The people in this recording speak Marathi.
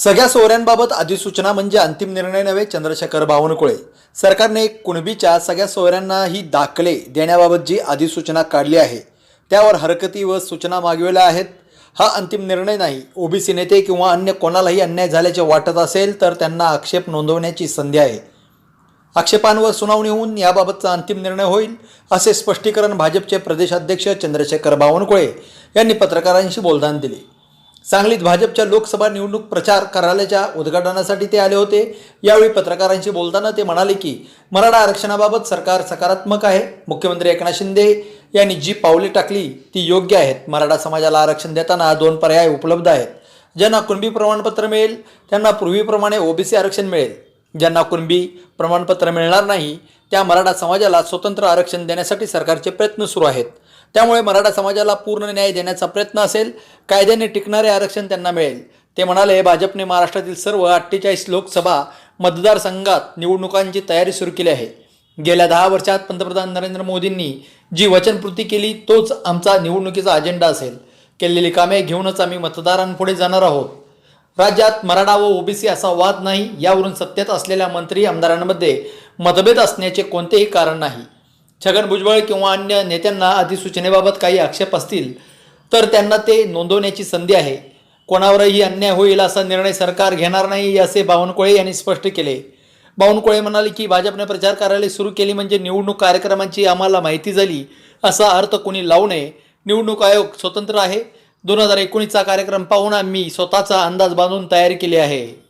सगळ्या सोयऱ्यांबाबत अधिसूचना म्हणजे अंतिम निर्णय नव्हे चंद्रशेखर बावनकुळे. सरकारने कुणबीच्या सगळ्या सोयऱ्यांना ही दाखले देण्याबाबत जी अधिसूचना काढली आहे त्यावर हरकती व सूचना मागविल्या आहेत. हा अंतिम निर्णय नाही. ओबीसी नेते किंवा अन्य कोणालाही अन्याय झाल्याचे वाटत असेल तर त्यांना आक्षेप नोंदवण्याची संधी आहे. आक्षेपांवर सुनावणी होऊन याबाबतचा अंतिम निर्णय होईल असे स्पष्टीकरण भाजपचे प्रदेशाध्यक्ष चंद्रशेखर बावनकुळे यांनी पत्रकारांशी बोलताना दिले. सांगलीत भाजपच्या लोकसभा निवडणूक प्रचार कार्यालयाच्या उद्घाटनासाठी ते आले होते. यावेळी पत्रकारांशी बोलताना ते म्हणाले की मराठा आरक्षणाबाबत सरकार सकारात्मक आहे. मुख्यमंत्री एकनाथ शिंदे यांनी जी पावले टाकली ती योग्य आहेत. मराठा समाजाला आरक्षण देताना दोन पर्याय उपलब्ध आहेत. ज्यांना कुणबी प्रमाणपत्र मिळेल त्यांना पूर्वीप्रमाणे ओबीसी आरक्षण मिळेल. ज्यांना कुणबी प्रमाणपत्र मिळणार नाही त्या मराठा समाजाला स्वतंत्र आरक्षण देण्यासाठी सरकारचे प्रयत्न सुरू आहेत. त्यामुळे मराठा समाजाला पूर्ण न्याय देण्याचा प्रयत्न असेल कायद्याने टिकणारे आरक्षण त्यांना मिळेल. ते म्हणाले भाजपने महाराष्ट्रातील सर्व अठ्ठेचाळीस लोकसभा मतदारसंघात निवडणुकांची तयारी सुरू केली आहे. गेल्या दहा वर्षात पंतप्रधान नरेंद्र मोदींनी जी वचनपूर्ती केली तोच आमचा निवडणुकीचा अजेंडा असेल. केलेली कामे घेऊनच आम्ही मतदारांपुढे जाणार आहोत. राज्यात मराठा व ओबीसी असा वाद नाही यावरून सत्तेत असलेल्या मंत्री आमदारांमध्ये मतभेद असण्याचे कोणतेही कारण नाही. छगन भुजबळ किंवा अन्य नेत्यांना अधिसूचनेबाबत काही आक्षेप असतील तर त्यांना ते नोंदवण्याची संधी आहे. कोणावरही अन्याय होईल असा निर्णय सरकार घेणार नाही असे बावनकुळे यांनी स्पष्ट केले. बावनकुळे म्हणाले की भाजपने प्रचार कार्यालय सुरू केली म्हणजे निवडणूक कार्यक्रमांची आम्हाला माहिती झाली असा अर्थ कोणी लावू नये. निवडणूक आयोग स्वतंत्र आहे. दोन हजार एकोणीसचा कार्यक्रम पाहून आम्ही स्वतःचा अंदाज बांधून तयारी केली आहे.